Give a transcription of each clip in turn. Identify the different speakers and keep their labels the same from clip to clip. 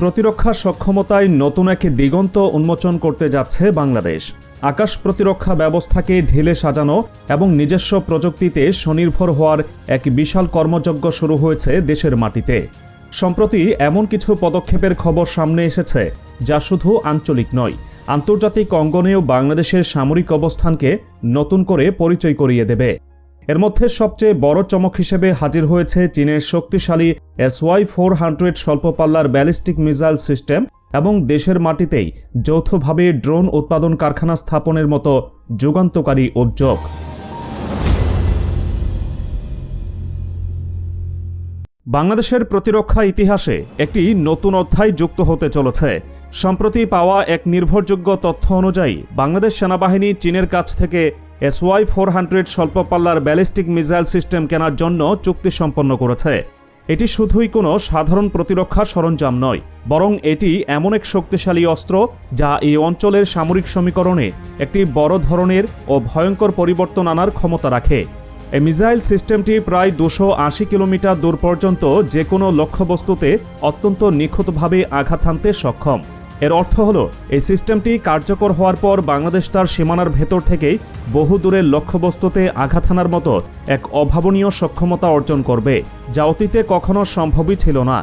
Speaker 1: প্রতিরক্ষা সক্ষমতায় নতুন এক দিগন্ত উন্মোচন করতে যাচ্ছে বাংলাদেশ। আকাশ প্রতিরক্ষা ব্যবস্থাকে ঢেলে সাজানো এবং নিজস্ব প্রযুক্তিতে স্বনির্ভর হওয়ার এক বিশাল কর্মযজ্ঞ শুরু হয়েছে দেশের মাটিতে। সম্প্রতি এমন কিছু পদক্ষেপের খবর সামনে এসেছে, যা শুধু আঞ্চলিক নয়, আন্তর্জাতিক অঙ্গনেও বাংলাদেশের সামরিক অবস্থানকে নতুন করে পরিচয় করিয়ে দেবে। এর মধ্যে সবচেয়ে বড় চমক হিসেবে হাজির হয়েছে চীনের শক্তিশালী এসওয়াই ফোর হান্ড্রেড স্বল্পপাল্লার ব্যালিস্টিক মিসাইল সিস্টেম এবং দেশের মাটিতেই যৌথভাবে ড্রোন উৎপাদন কারখানা স্থাপনের মতো যুগান্তকারী উদ্যোগ। বাংলাদেশের প্রতিরক্ষা ইতিহাসে একটি নতুন অধ্যায় যুক্ত হতে চলেছে। সম্প্রতি পাওয়া এক নির্ভরযোগ্য তথ্য অনুযায়ী বাংলাদেশ সেনাবাহিনী চীনের কাছ থেকে এসওয়াই ফোর হান্ড্রেড স্বল্পপাল্লার ব্যালিস্টিক মিসাইল সিস্টেম কেনার জন্য চুক্তি সম্পন্ন করেছে। এটি শুধুই কোনো সাধারণ প্রতিরক্ষা সরঞ্জাম নয়, বরং এটি এমন এক শক্তিশালী অস্ত্র যা এই অঞ্চলের সামরিক সমীকরণে একটি বড় ধরনের ও ভয়ঙ্কর পরিবর্তন আনার ক্ষমতা রাখে। এই মিসাইল সিস্টেমটি প্রায় দুশো আশি কিলোমিটার দূর পর্যন্ত যে কোনো লক্ষ্যবস্তুতে অত্যন্ত নিখুঁতভাবে আঘাত হানতে সক্ষম। এর অর্থ হল, এই সিস্টেমটি কার্যকর হওয়ার পর বাংলাদেশ তার সীমানার ভেতর থেকেই বহু দূরের লক্ষ্যবস্তুতে আঘাত হানার মতো এক অভাবনীয় সক্ষমতা অর্জন করবে, যা অতীতে কখনো সম্ভবই ছিল না।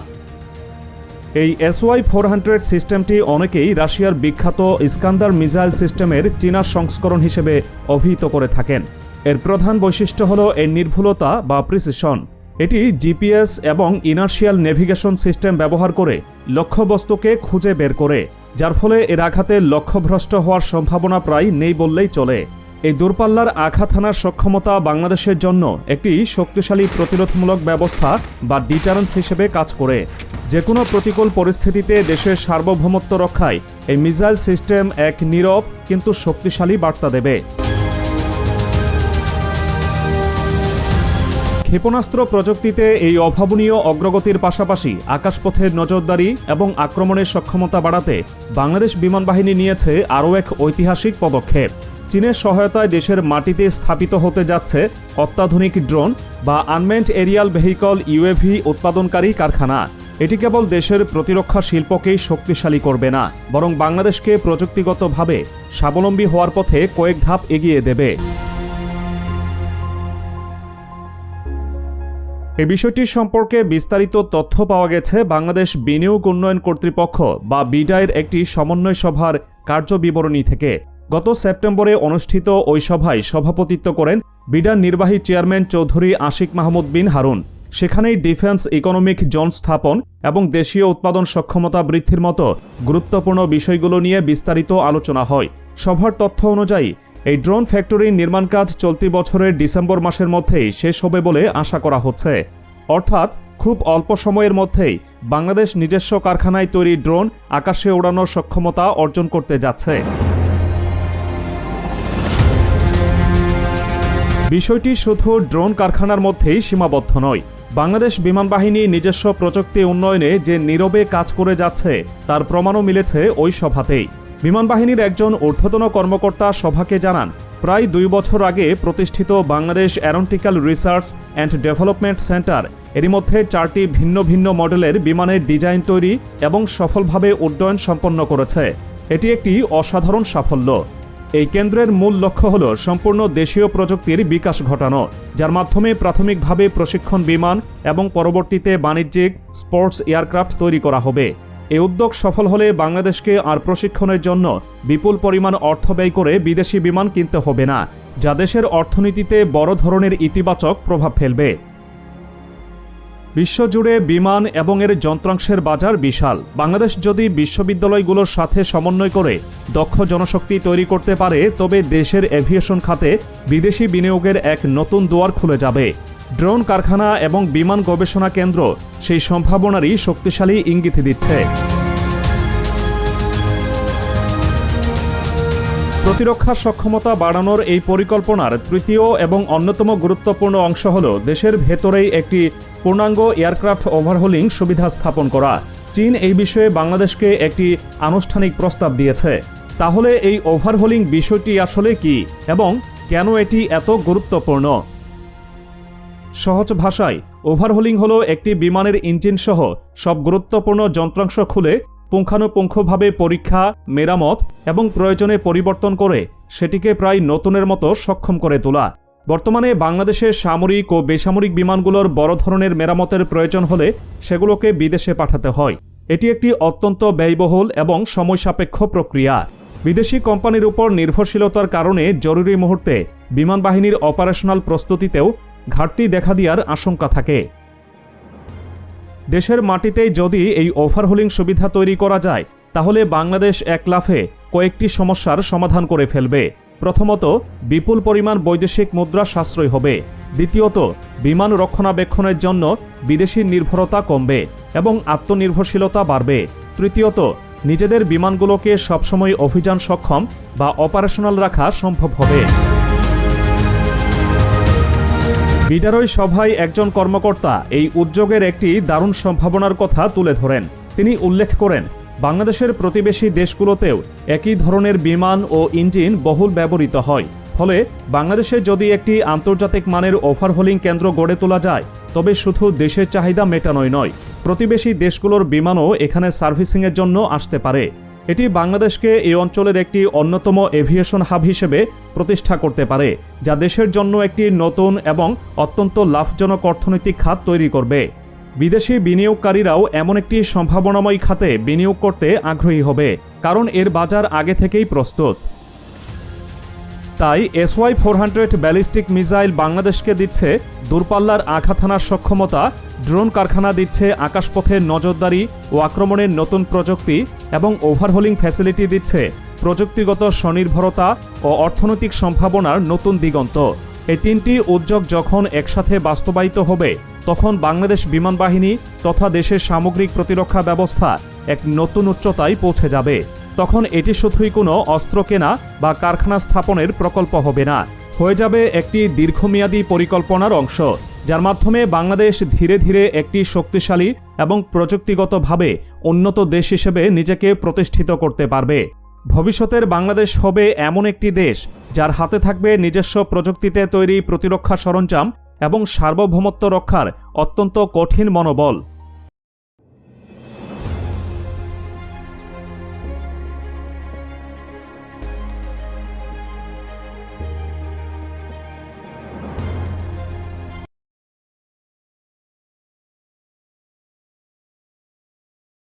Speaker 1: এই এসওয়াই ফোর হান্ড্রেড সিস্টেমটি অনেকেই রাশিয়ার বিখ্যাত ইস্কান্দার মিসাইল সিস্টেমের চীনা সংস্করণ হিসেবে অভিহিত করে থাকেন। এর প্রধান বৈশিষ্ট্য হল এর নির্ভুলতা বা প্রিসিশন এটি জিপিএস এবং ইনার্শিয়াল নেভিগেশন সিস্টেম ব্যবহার করে লক্ষ্যবস্তুকে খুঁজে বের করে, যার ফলে এর আঘাতে লক্ষ্যভ্রষ্ট হওয়ার সম্ভাবনা প্রায় নেই বললেই চলে। এই দূরপাল্লার আঘাত হানার সক্ষমতা বাংলাদেশের জন্য একটি শক্তিশালী প্রতিরোধমূলক ব্যবস্থা বা ডিটারেন্স হিসেবে কাজ করে। যে কোনো প্রতিকূল পরিস্থিতিতে দেশের সার্বভৌমত্ব রক্ষায় এই মিসাইল সিস্টেম এক নীরব কিন্তু শক্তিশালী বার্তা দেবে। ক্ষেপণাস্ত্র প্রযুক্তিতে এই অভাবনীয় অগ্রগতির পাশাপাশি আকাশপথের নজরদারি এবং আক্রমণের সক্ষমতা বাড়াতে বাংলাদেশ বিমান বাহিনী নিয়েছে আরও এক ঐতিহাসিক পদক্ষেপ। চীনের সহায়তায় দেশের মাটিতে স্থাপিত হতে যাচ্ছে অত্যাধুনিক ড্রোন বা আনমেন্ট এরিয়াল ভেহিকল ইউএভি উৎপাদনকারী কারখানা। এটি কেবল দেশের প্রতিরক্ষা শিল্পকেই শক্তিশালী করবে না, বরং বাংলাদেশকে প্রযুক্তিগতভাবে স্বাবলম্বী হওয়ার পথে কয়েক ধাপ এগিয়ে দেবে। এ বিষয়টি সম্পর্কে বিস্তারিত তথ্য পাওয়া গেছে বাংলাদেশ বিনিয়োগ উন্নয়ন কর্তৃপক্ষ বা বিডায়ের একটি সমন্বয় সভার কার্যবিবরণী থেকে। গত সেপ্টেম্বরে অনুষ্ঠিত ওই সভায় সভাপতিত্ব করেন বিডার নির্বাহী চেয়ারম্যান চৌধুরী আশিক মাহমুদ বিন হারুন। সেখানেই ডিফেন্স ইকোনমিক জোন স্থাপন এবং দেশীয় উৎপাদন সক্ষমতা বৃদ্ধির মতো গুরুত্বপূর্ণ বিষয়গুলো নিয়ে বিস্তারিত আলোচনা হয়। সভার তথ্য অনুযায়ী এই ড্রোন ফ্যাক্টরির নির্মাণ কাজ চলতি বছরের ডিসেম্বর মাসের মধ্যেই শেষ হবে বলে আশা করা হচ্ছে। অর্থাৎ খুব অল্প সময়ের মধ্যেই বাংলাদেশ নিজস্ব কারখানায় তৈরি ড্রোন আকাশে ওড়ানোর সক্ষমতা অর্জন করতে যাচ্ছে। বিষয়টি শুধু ড্রোন কারখানার মধ্যেই সীমাবদ্ধ নয়। বাংলাদেশ বিমান বাহিনী নিজস্ব প্রযুক্তি উন্নয়নে যে নীরবে কাজ করে যাচ্ছে, তার প্রমাণও মিলেছে ওই সভাতেই। বিমান বাহিনীর একজন ঊর্ধ্বতন কর্মকর্তা সভাকে জানান, প্রায় দুই বছর আগে প্রতিষ্ঠিত Bangladesh aeronautical research and development centre, এরই মধ্যে চারটি ভিন্ন ভিন্ন মডেলের বিমানের ডিজাইন তৈরি এবং সফলভাবে উড্ডয়ন সম্পন্ন করেছে। এটি একটি অসাধারণ সাফল্য। এই কেন্দ্রের মূল লক্ষ্য হল সম্পূর্ণ দেশীয় প্রযুক্তির বিকাশ ঘটানো, যার মাধ্যমে প্রাথমিকভাবে প্রশিক্ষণ বিমান এবং পরবর্তীতে বাণিজ্যিক স্পোর্টস এয়ারক্রাফট তৈরি করা হবে। এই উদ্যোগ সফল হলে বাংলাদেশকে আর প্রশিক্ষণের জন্য বিপুল পরিমাণ অর্থ ব্যয় করে বিদেশি বিমান কিনতে হবে না, যা দেশের অর্থনীতিতে বড় ধরনের ইতিবাচক প্রভাব ফেলবে। বিশ্বজুড়ে বিমান এবং এর যন্ত্রাংশের বাজার বিশাল। বাংলাদেশ যদি বিশ্ববিদ্যালয়গুলোর সাথে সমন্বয় করে দক্ষ জনশক্তি তৈরি করতে পারে, তবে দেশের এভিয়েশন খাতে বিদেশি বিনিয়োগের এক নতুন দুয়ার খুলে যাবে। ড্রোন কারখানা এবং বিমান গবেষণা কেন্দ্র সেই সম্ভাবনারই শক্তিশালী ইঙ্গিত দিচ্ছে। প্রতিরক্ষা সক্ষমতা বাড়ানোর এই পরিকল্পনার তৃতীয় এবং অন্যতম গুরুত্বপূর্ণ অংশ হল দেশের ভেতরেই একটি পূর্ণাঙ্গ এয়ারক্রাফট ওভারহোলিং সুবিধা স্থাপন করা। চীন এই বিষয়ে বাংলাদেশকে একটি আনুষ্ঠানিক প্রস্তাব দিয়েছে। তাহলে এই ওভারহোলিং বিষয়টি আসলে কি এবং কেন এটি এত গুরুত্বপূর্ণ? সহজ ভাষায় ওভারহোলিং হলো একটি বিমানের ইঞ্জিন সহ সব গুরুত্বপূর্ণ যন্ত্রাংশ খুলে পুঙ্খানুপুঙ্খভাবে পরীক্ষা, মেরামত এবং প্রয়োজনে পরিবর্তন করে সেটিকে প্রায় নতুনের মতো সক্ষম করে তোলা। বর্তমানে বাংলাদেশের সামরিক ও বেসামরিক বিমানগুলোর বড় ধরনের মেরামতের প্রয়োজন হলে সেগুলোকে বিদেশে পাঠাতে হয়। এটি একটি অত্যন্ত ব্যয়বহুল এবং সময়সাপেক্ষ প্রক্রিয়া। বিদেশি কোম্পানির উপর নির্ভরশীলতার কারণে জরুরি মুহূর্তে বিমান বাহিনীর অপারেশনাল প্রস্তুতিতেও ঘাটতি দেখা দেওয়ার আশঙ্কা থাকে। দেশের মাটিতেই যদি এই ওভারহোলিং সুবিধা তৈরি করা যায়, তাহলে বাংলাদেশ এক লাফে কয়েকটি সমস্যার সমাধান করে ফেলবে। প্রথমত, বিপুল পরিমাণ বৈদেশিক মুদ্রা সাশ্রয় হবে। দ্বিতীয়ত, বিমান রক্ষণাবেক্ষণের জন্য বিদেশি নির্ভরতা কমবে এবং আত্মনির্ভরশীলতা বাড়বে। তৃতীয়ত, নিজেদের বিমানগুলোকে সবসময় অভিযান সক্ষম বা অপারেশনাল রাখা সম্ভব হবে। বিডারই সভায় একজন কর্মকর্তা এই উদ্যোগের একটি দারুণ সম্ভাবনার কথা তুলে ধরেন। তিনি উল্লেখ করেন, বাংলাদেশের প্রতিবেশী দেশগুলোতেও একই ধরনের বিমান ও ইঞ্জিন বহুল ব্যবহৃত হয়। ফলে বাংলাদেশে যদি একটি আন্তর্জাতিক মানের ওভারহোলিং কেন্দ্র গড়ে তোলা যায়, তবে শুধু দেশের চাহিদা মেটানোই নয়, প্রতিবেশী দেশগুলোর বিমানও এখানে সার্ভিসিংয়ের জন্য আসতে পারে। এটি বাংলাদেশকে এই অঞ্চলের একটি অন্যতম এভিয়েশন হাব হিসেবে প্রতিষ্ঠা করতে পারে, যা দেশের জন্য একটি নতুন এবং অত্যন্ত লাভজনক অর্থনৈতিক খাত তৈরি করবে। বিদেশি বিনিয়োগকারীরাও এমন একটি সম্ভাবনাময় খাতে বিনিয়োগ করতে আগ্রহী হবে, কারণ এর বাজার আগে থেকেই প্রস্তুত। তাই SY four hundred ballistic missile বাংলাদেশকে দিচ্ছে দূরপাল্লার আঘাত হানার সক্ষমতা, ড্রোন কারখানা দিচ্ছে আকাশপথে নজরদারি ও আক্রমণের নতুন প্রযুক্তি এবং ওভারহোলিং ফ্যাসিলিটি দিচ্ছে প্রযুক্তিগত স্বনির্ভরতা ও অর্থনৈতিক সম্ভাবনার নতুন দিগন্ত। এই তিনটি উদ্যোগ যখন একসাথে বাস্তবায়িত হবে, তখন বাংলাদেশ বিমান বাহিনী তথা দেশের সামগ্রিক প্রতিরক্ষা ব্যবস্থা এক নতুন উচ্চতায় পৌঁছে যাবে। তখন এটি শুধুই কোনো অস্ত্র কেনা বা কারখানা স্থাপনের প্রকল্প হবে না। হয়ে যাবে একটি দীর্ঘমেয়াদী পরিকল্পনার অংশ, যার মাধ্যমে বাংলাদেশ ধীরে ধীরে একটি শক্তিশালী এবং প্রযুক্তিগতভাবে উন্নত দেশ হিসেবে নিজেকে প্রতিষ্ঠিত করতে পারবে। ভবিষ্যতের বাংলাদেশ হবে এমন একটি দেশ যার হাতে থাকবে নিজস্ব প্রযুক্তিতে তৈরি প্রতিরক্ষা সরঞ্জাম এবং সার্বভৌমত্ব রক্ষার অত্যন্ত কঠিন মনোবল।